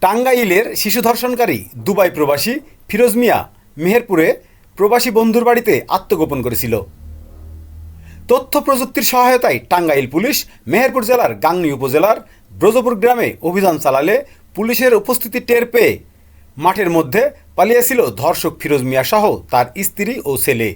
টাঙ্গাইলের শিশু ধর্ষণকারী দুবাই প্রবাসী ফিরোজ মিয়া মেহেরপুরে প্রবাসী বন্ধুর বাড়িতে আত্মগোপন করেছিল। তথ্য প্রযুক্তির সহায়তায় টাঙ্গাইল পুলিশ মেহেরপুর জেলার গাংনী উপজেলার ব্রজপুর গ্রামে অভিযান চালালে পুলিশের উপস্থিতি টের পেয়ে মাঠের মধ্যে পালিয়েছিল ধর্ষক ফিরোজ মিয়া সহ তার স্ত্রী ও ছেলে।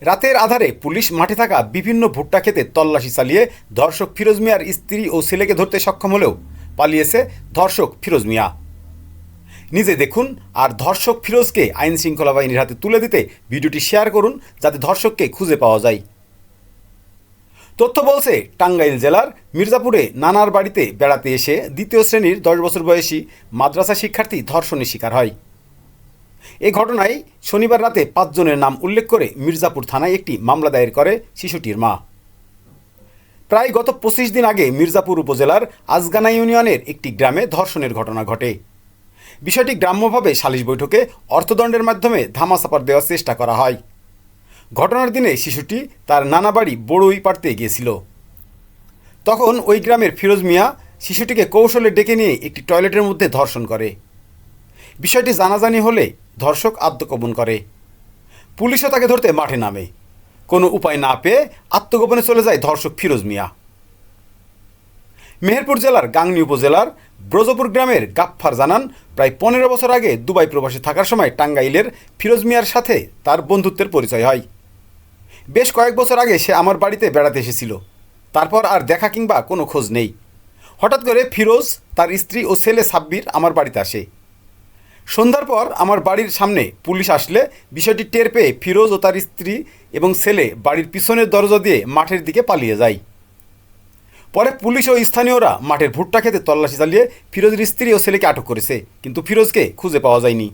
রাতের আধারে পুলিশ মাঠে থাকা বিভিন্ন ভুট্টা খেতে তল্লাশি চালিয়ে ধর্ষক ফিরোজ মিয়ার স্ত্রী ও ছেলেকে ধরতে সক্ষম হলেও পালিয়েছে ধর্ষক ফিরোজ মিয়া। নিজে দেখুন আর ধর্ষক ফিরোজকে আইন শৃঙ্খলা বাহিনীর হাতে তুলে দিতে ভিডিওটি শেয়ার করুন যাতে ধর্ষককে খুঁজে পাওয়া যায়। তথ্য বলছে, টাঙ্গাইল জেলার মির্জাপুরে নানার বাড়িতে বেড়াতে এসে দ্বিতীয় শ্রেণির দশ বছর বয়সী মাদ্রাসা শিক্ষার্থী ধর্ষণের শিকার হয়। এ ঘটনায় শনিবার রাতে পাঁচজনের নাম উল্লেখ করে মির্জাপুর থানায় একটি মামলা দায়ের করে শিশুটির মা। প্রায় গত পঁচিশ দিন আগে মির্জাপুর উপজেলার আজগানা ইউনিয়নের একটি গ্রামে ধর্ষণের ঘটনা ঘটে। বিষয়টি গ্রাম্যভাবে সালিশ বৈঠকে অর্থদণ্ডের মাধ্যমে ধামাচাপার দেওয়ার চেষ্টা করা হয়। ঘটনার দিনে শিশুটি তার নানা বাড়ি বড়ই পাড়তে গিয়েছিল। তখন ওই গ্রামের ফিরোজ মিয়া শিশুটিকে কৌশলে ডেকে নিয়ে একটি টয়লেটের মধ্যে ধর্ষণ করে। বিষয়টি জানাজানি হলে ধর্ষক আত্মগোপন করে। পুলিশও তাকে ধরতে মাঠে নামে। কোনো উপায় না পেয়ে আত্মগোপনে চলে যায় ধর্ষক ফিরোজ মিয়া। মেহেরপুর জেলার গাংনি উপজেলার ব্রজপুর গ্রামের গাফফার জানান, প্রায় পনেরো বছর আগে দুবাই প্রবাসী থাকার সময় টাঙ্গাইলের ফিরোজ মিয়ার সাথে তার বন্ধুত্বের পরিচয় হয়। বেশ কয়েক বছর আগে সে আমার বাড়িতে বেড়াতে এসেছিল। তারপর আর দেখা কিংবা কোনো খোঁজ নেই। হঠাৎ করে ফিরোজ, তার স্ত্রী ও ছেলে সাব্বির আমার বাড়িতে আসে। সন্ধ্যার পর আমার বাড়ির সামনে পুলিশ আসলে বিষয়টি টের পেয়ে ফিরোজ ও তার স্ত্রী এবং ছেলে বাড়ির পিছনের দরজা দিয়ে মাঠের দিকে পালিয়ে যায়। পরে পুলিশ ও স্থানীয়রা মাঠের ভুট্টা খেতে তল্লাশি চালিয়ে ফিরোজের স্ত্রী ও ছেলেকে আটক করেছে, কিন্তু ফিরোজকে খুঁজে পাওয়া যায়নি।